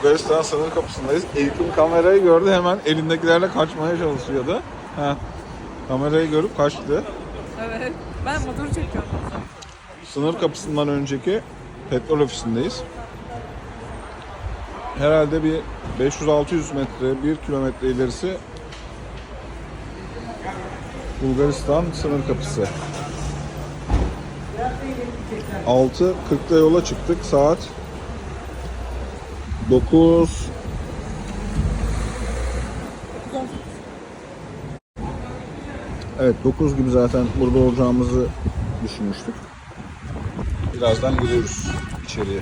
Bulgaristan sınır kapısındayız. Elif'in kamerayı gördü hemen elindekilerle kaçmaya çalışıyordu. Ha. Kamerayı görüp kaçtı. Evet. Ben motoru çekiyorum. Sınır kapısından önceki petrol ofisindeyiz. Herhalde bir 500-600 metre, 1 kilometre ilerisi Bulgaristan sınır kapısı. 6.40'da yola çıktık. Saat 9 Evet 9 gibi zaten burada olacağımızı düşünmüştük. Birazdan giriyoruz içeriye.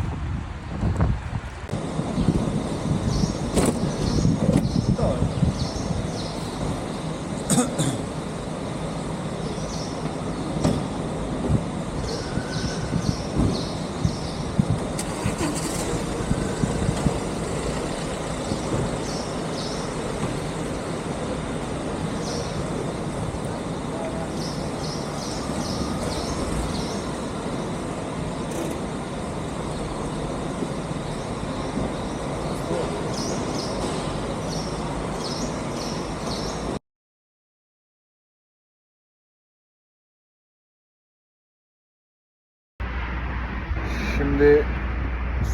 Şimdi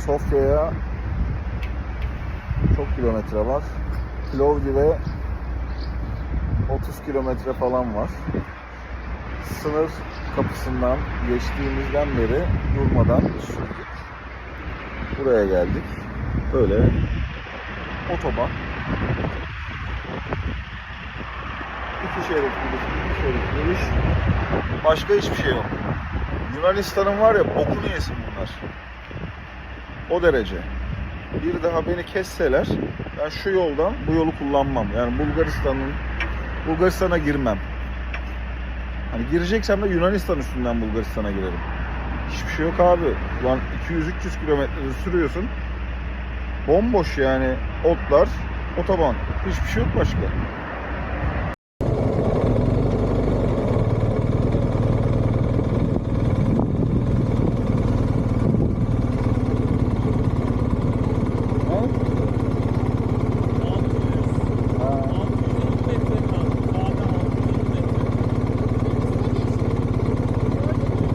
Sofya'ya çok kilometre var. Plovdiv'e 30 kilometre falan var. Sınır kapısından geçtiğimizden beri durmadan sürdük. Buraya geldik. Böyle otoban. İki şerit gidiş, iki şerit geliş. Başka hiçbir şey yok. Yunanistan'ın var ya bokunu yesin bunlar. O derece. Bir daha beni kesseler ben şu yoldan bu yolu kullanmam. Yani Bulgaristan'ın Bulgaristan'a girmem. Hani gireceksem de Yunanistan üstünden Bulgaristan'a girerim. Hiçbir şey yok abi. Ulan 200-300 kilometre sürüyorsun. Bomboş yani otlar, otoban. Hiçbir şey yok başka.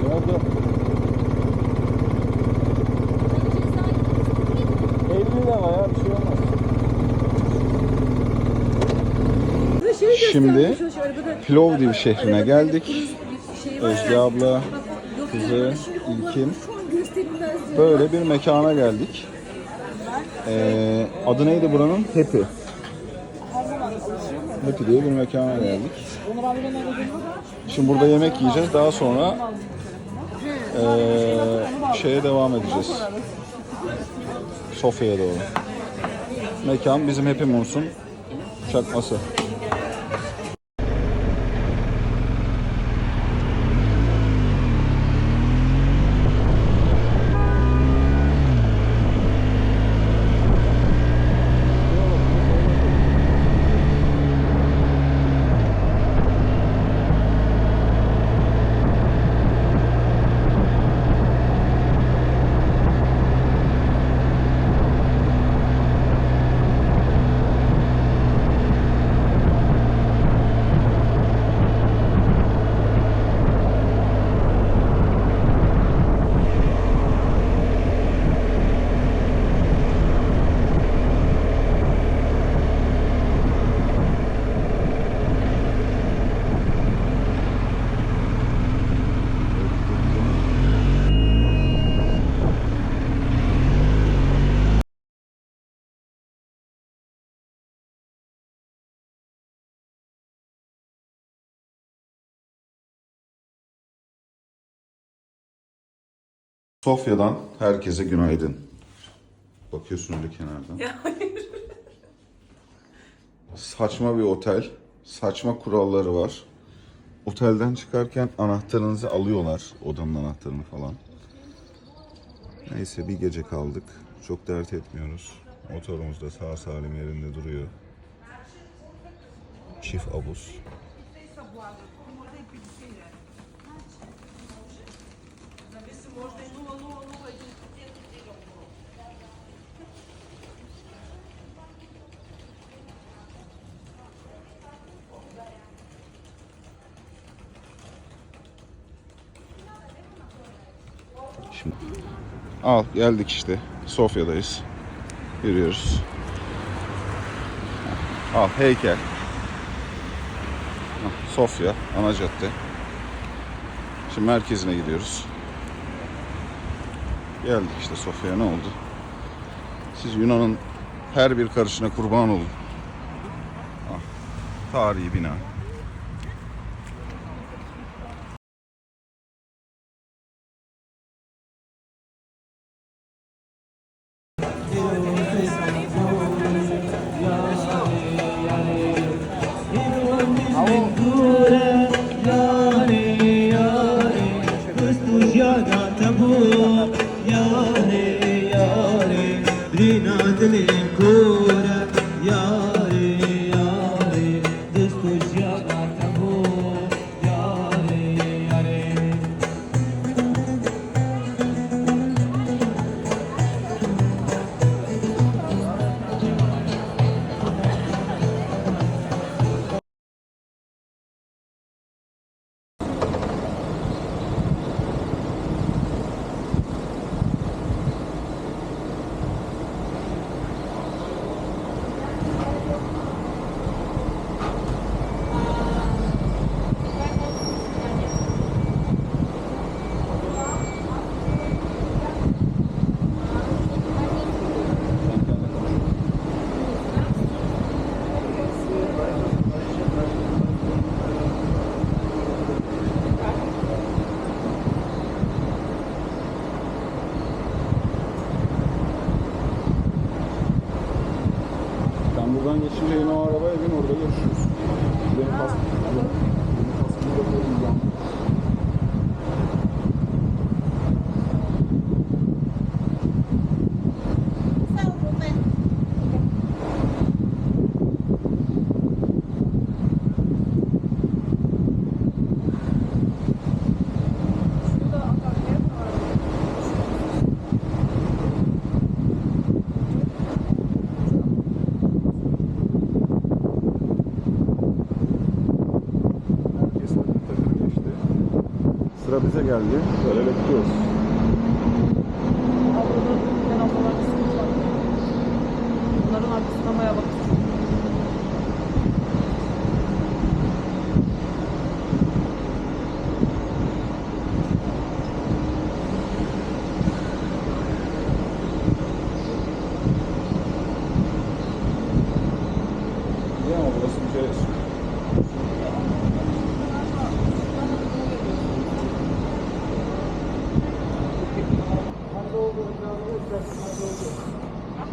Nerede? 50 lira ya bir şey olmaz. Şimdi Plovdiv şehrine geldik. Özge abla, kızı, İlkin. Böyle bir mekana geldik. Ee, adı neydi buranın? Happy. Happy diye bir mekana geldik. Şimdi burada yemek yiyeceğiz. Daha sonra ee, şeye devam edeceğiz. Sofya'ya doğru. Mekan bizim Happy Moons'un çakması. Sofya'dan herkese günaydın. Bakıyorsun öyle kenardan. Ya hayır. Saçma bir otel. Saçma kuralları var. Otelden çıkarken anahtarınızı alıyorlar. Odanın anahtarını falan. Neyse bir gece kaldık. Çok dert etmiyoruz. Motorumuz da sağ salim yerinde duruyor. Çift Al geldik işte. Sofya'dayız. Yürüyoruz. Al heykel. Sofya ana cadde. Şimdi merkezine gidiyoruz. Geldik işte Sofya'ya ne oldu? Siz Yunan'ın her bir karışına kurban olun. Ah, tarihi bina. Sıra bize geldi. Böyle bekliyoruz.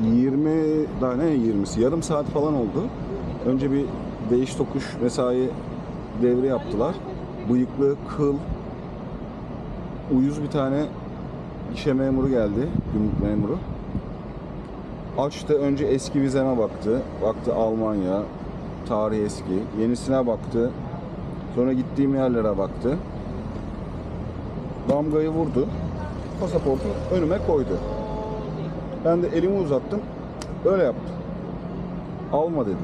...20 daha ne 20'si yarım saat falan oldu. Önce bir değiş tokuş mesai devri yaptılar. Bıyıklı, kıl, uyuz bir tane gişe memuru geldi, gümrük memuru. Açtı önce eski vizeme baktı. Baktı Almanya, tarih eski. Yenisine baktı. Sonra gittiğim yerlere baktı. Damgayı vurdu. Pasaportu önüme koydu. Ben de elimi uzattım. Öyle yaptı. Alma dedi.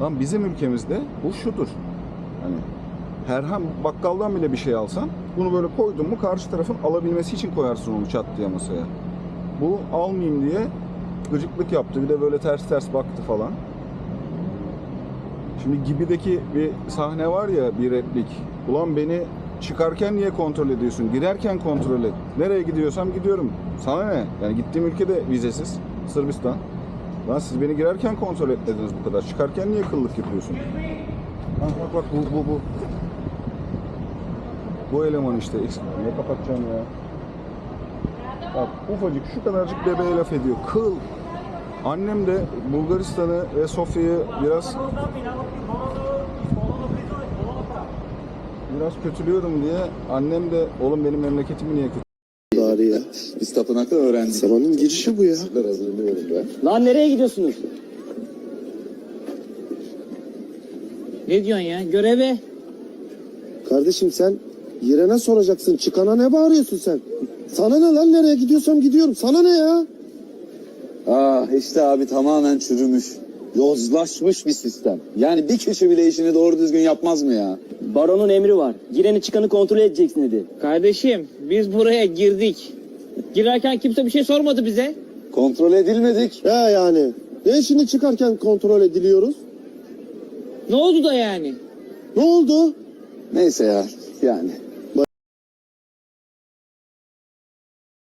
Lan bizim ülkemizde bu şudur. Hani herhangi bakkaldan bile bir şey alsan bunu böyle koydun mu karşı tarafın alabilmesi için koyarsın onu çat diye masaya. Bu almayayım diye gıcıklık yaptı. Bir de böyle ters ters baktı falan. Şimdi Gibi'deki bir sahne var ya bir replik. Ulan beni çıkarken niye kontrol ediyorsun? Girerken kontrol et. Nereye gidiyorsam gidiyorum. Sana ne? Yani gittiğim ülkede vizesiz. Sırbistan. Lan siz beni girerken kontrol etmediniz bu kadar. Çıkarken niye kıllık yapıyorsun? Ha, bak bak bu bu bu. Bu eleman işte. Niye kapatacağım ya? Bak ufacık şu kadarcık bebeğe laf ediyor. Kıl. Annem de Bulgaristan'ı ve Sofya'yı biraz biraz kötülüyorum diye annem de oğlum benim memleketimi niye kötü Bari ya. Biz tapınakta öğrendik. Zamanın girişi bu ya. Ben hazırlıyorum ben. Lan nereye gidiyorsunuz? Ne diyorsun ya? Göreve. Kardeşim sen yerine soracaksın. Çıkana ne bağırıyorsun sen? Sana ne lan nereye gidiyorsam gidiyorum. Sana ne ya? Ah işte abi tamamen çürümüş. Yozlaşmış bir sistem. Yani bir kişi bile işini doğru düzgün yapmaz mı ya? Baronun emri var. Gireni çıkanı kontrol edeceksin dedi. Kardeşim biz buraya girdik. Girerken kimse bir şey sormadı bize. Kontrol edilmedik. Ya yani. Ne şimdi çıkarken kontrol ediliyoruz? Ne oldu da yani? Ne oldu? Neyse ya yani.